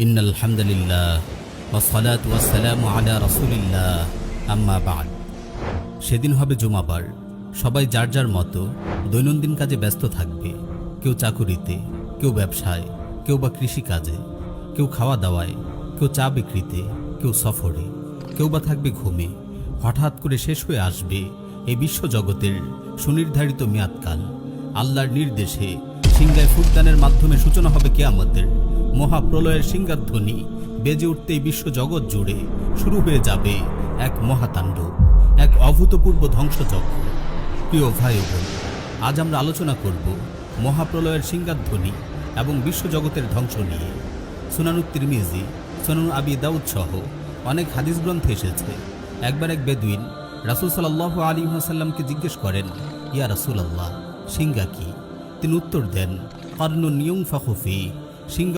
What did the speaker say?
إن الحمد لله والصلاة والسلام على رسول الله أما بعد সেদিন হবে জুমাবার সবাই যার যার মতো দৈনন্দিন কাজে ব্যস্ত থাকবে কেউ চাকুরিতে কেউ ব্যবসায় কেউ বা কৃষিকাজে কেউ খাওয়া দাওয়ায় কেউ চা বিক্রিতে কেউ সফরে কেউ বা থাকবে ঘুমে হঠাৎ করে শেষ হয়ে আসবে এই বিশ্বজগতের সুনির্ধারিত মেয়াদকাল আল্লাহর নির্দেশে সিংগায় ফুটদানের মাধ্যমে সূচনা হবে কেয়ামতের মহাপ্রলয়ের সিংহাধ্বনি, বেজে উঠতে এই বিশ্বজগৎ জুড়ে শুরু হয়ে যাবে এক মহাতাণ্ডব এক অভূতপূর্ব ধ্বংসযজ্ঞ। প্রিয় ভাই বোন, আজ আমরা আলোচনা করব মহাপ্রলয়ের সিংহাধ্বনি এবং বিশ্বজগতের ধ্বংস নিয়ে। সুনানু তিরমিজি সোনানু আবি দাউদ সহ অনেক হাদিস গ্রন্থে এসেছে। একবার এক বেদুইন রাসুল সাল্লাহ আলী হাসাল্লামকে জিজ্ঞেস করেন, ইয়া রাসুল আল্লাহ সিংহা কি? তিনি উত্তর দেন কর্ণ নিয়ং ফাহুফি সিংহা